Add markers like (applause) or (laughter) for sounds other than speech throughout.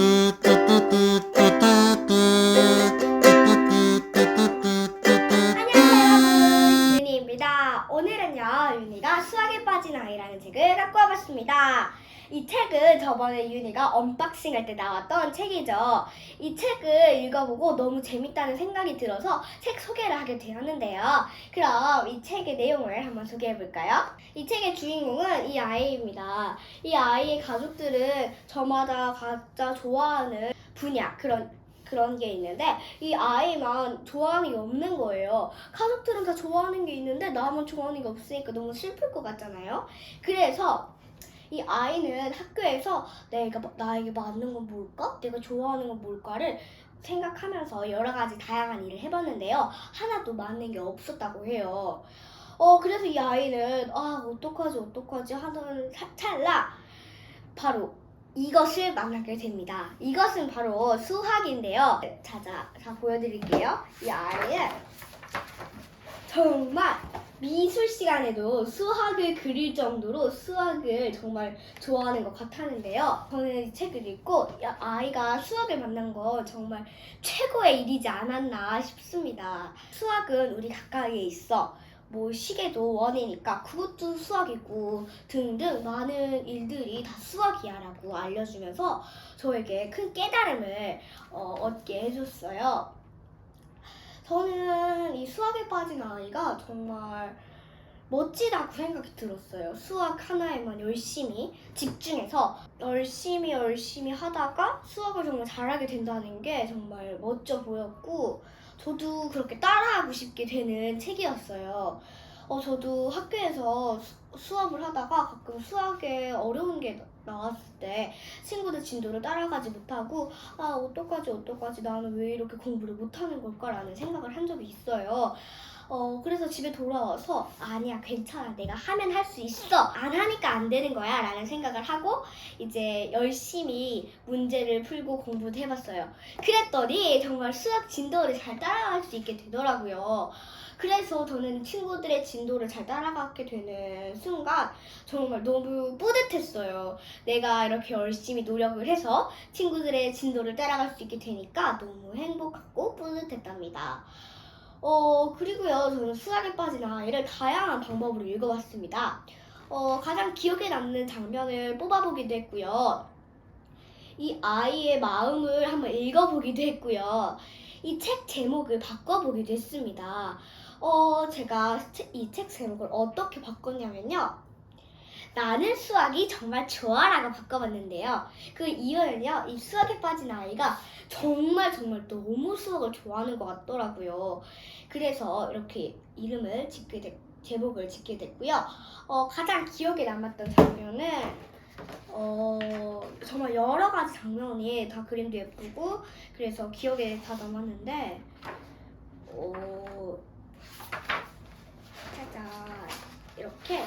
안 오늘은요, 윤희가 수학에 빠진 아이라는 책을 갖고 와봤습니다. 이 책은 저번에 윤희가 언박싱 할 때 나왔던 책이죠. 이 책을 읽어보고 너무 재밌다는 생각이 들어서 책 소개를 하게 되었는데요. 그럼 이 책의 내용을 한번 소개해볼까요? 이 책의 주인공은 이 아이입니다. 이 아이의 가족들은 저마다 각자 좋아하는 분야, 그런 그런 게 있는데 이 아이만 좋아하는 게 없는 거예요. 가족들은 다 좋아하는 게 있는데 나만 좋아하는 게 없으니까 너무 슬플 것 같잖아요. 그래서 이 아이는 학교에서 내가 나에게 맞는 건 뭘까? 내가 좋아하는 건 뭘까를 생각하면서 여러 가지 다양한 일을 해봤는데요. 하나도 맞는 게 없었다고 해요. 어 그래서 이 아이는 아 어떡하지 어떡하지 차- 찰나 바로 이것을 만나게 됩니다. 이것은 바로 수학인데요. 자 자, 자 보여드릴게요. 이 아이는 정말 미술 시간에도 수학을 그릴 정도로 수학을 정말 좋아하는 것 같았는데요. 저는 이 책을 읽고 야, 아이가 수학을 만난 건 정말 최고의 일이지 않았나 싶습니다. 수학은 우리 가까이에 있어. 뭐 시계도 원이니까 그것도 수학이고 등등 많은 일들이 다 수학이야라고 알려주면서 저에게 큰 깨달음을 어, 얻게 해줬어요. 저는 이 수학에 빠진 아이가 정말 멋지다고 생각이 들었어요. 수학 하나에만 열심히 집중해서 열심히 열심히 하다가 수학을 정말 잘하게 된다는 게 정말 멋져 보였고 저도 그렇게 따라하고 싶게 되는 책이었어요. 어, 저도 학교에서 수, 수업을 하다가 가끔 수학에 어려운 게 나- 나왔을 때 친구들 진도를 따라가지 못하고 아 어떡하지 어떡하지 나는 왜 이렇게 공부를 못하는 걸까라는 생각을 한 적이 있어요. 어 그래서 집에 돌아와서 아니야 괜찮아 내가 하면 할 수 있어 안 하니까 안 되는 거야 라는 생각을 하고 이제 열심히 문제를 풀고 공부도 해봤어요. 그랬더니 정말 수학 진도를 잘 따라갈 수 있게 되더라고요. 그래서 저는 친구들의 진도를 잘 따라가게 되는 순간 정말 너무 뿌듯했어요. 내가 이렇게 열심히 노력을 해서 친구들의 진도를 따라갈 수 있게 되니까 너무 행복하고 뿌듯했답니다. 어, 그리고요, 저는 수학에 빠진 아이를 다양한 방법으로 읽어봤습니다. 어, 가장 기억에 남는 장면을 뽑아보기도 했고요. 이 아이의 마음을 한번 읽어보기도 했고요. 이 책 제목을 바꿔보기도 했습니다. 어, 제가 이 책 제목을 어떻게 바꿨냐면요. 나는 수학이 정말 좋아라고 바꿔봤는데요. 그 이유는요, 이 수학에 빠진 아이가 정말 정말 너무 수학을 좋아하는 것 같더라고요. 그래서 이렇게 이름을 짓게 됐, 제목을 짓게 됐고요. 어, 가장 기억에 남았던 장면은 어, 정말 여러 가지 장면이 다 그림도 예쁘고 그래서 기억에 다 남았는데 어, 짜잔 이렇게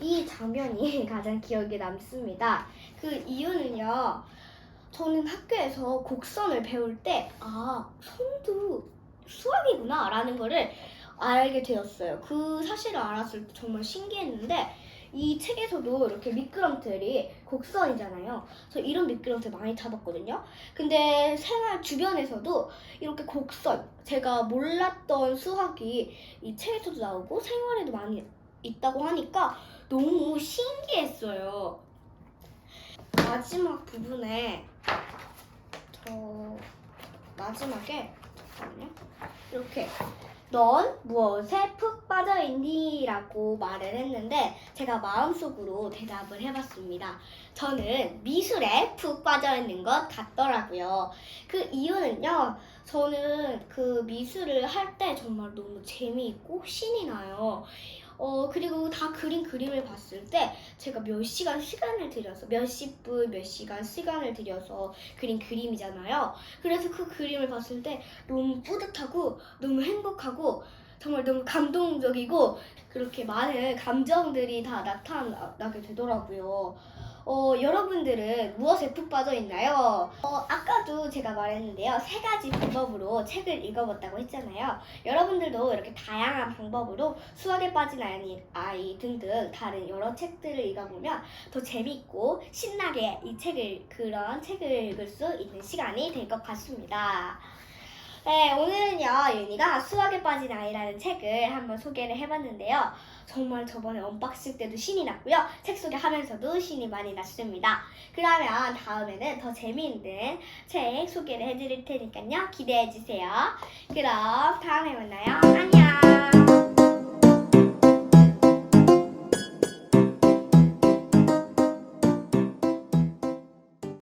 이 장면이 (laughs) 가장 기억에 남습니다. 그 이유는요. 저는 학교에서 곡선을 배울 때, 아, 선도 수학이구나, 라는 거를 알게 되었어요. 그 사실을 알았을 때 정말 신기했는데, 이 책에서도 이렇게 미끄럼틀이 곡선이잖아요. 그래서 이런 미끄럼틀 많이 타봤거든요. 근데 생활 주변에서도 이렇게 곡선, 제가 몰랐던 수학이 이 책에서도 나오고 생활에도 많이 있다고 하니까 너무 신기했어요. 마지막 부분에 저 마지막에 잠깐만요. 이렇게 넌 무엇에 푹 빠져 있니?라고 말을 했는데 제가 마음속으로 대답을 해봤습니다. 저는 미술에 푹 빠져 있는 것 같더라고요. 그 이유는요. 저는 그 미술을 할 때 정말 너무 재미있고 신이 나요. 어, 그리고 다 그린 그림을 봤을 때 제가 몇 시간 시간을 들여서 몇 십 분, 몇 시간 시간을 들여서 그린 그림이잖아요. 그래서 그 그림을 봤을 때 너무 뿌듯하고 너무 행복하고 정말 너무 감동적이고 그렇게 많은 감정들이 다 나타나게 되더라고요. 어, 여러분들은 무엇에 푹 빠져 있나요? 어, 아까도 제가 말했는데요. 세 가지 방법으로 책을 읽어봤다고 했잖아요. 여러분들도 이렇게 다양한 방법으로 수학에 빠진 아이, 아이 등등 다른 여러 책들을 읽어보면 더 재밌고 신나게 이 책을, 그런 책을 읽을 수 있는 시간이 될 것 같습니다. 네, 오늘은요, 윤희가 수학에 빠진 아이라는 책을 한번 소개를 해봤는데요. 정말 저번에 언박싱 때도 신이 났고요. 책 소개하면서도 신이 많이 났습니다. 그러면 다음에는 더 재미있는 책 소개를 해드릴 테니까요. 기대해주세요. 그럼 다음에 만나요.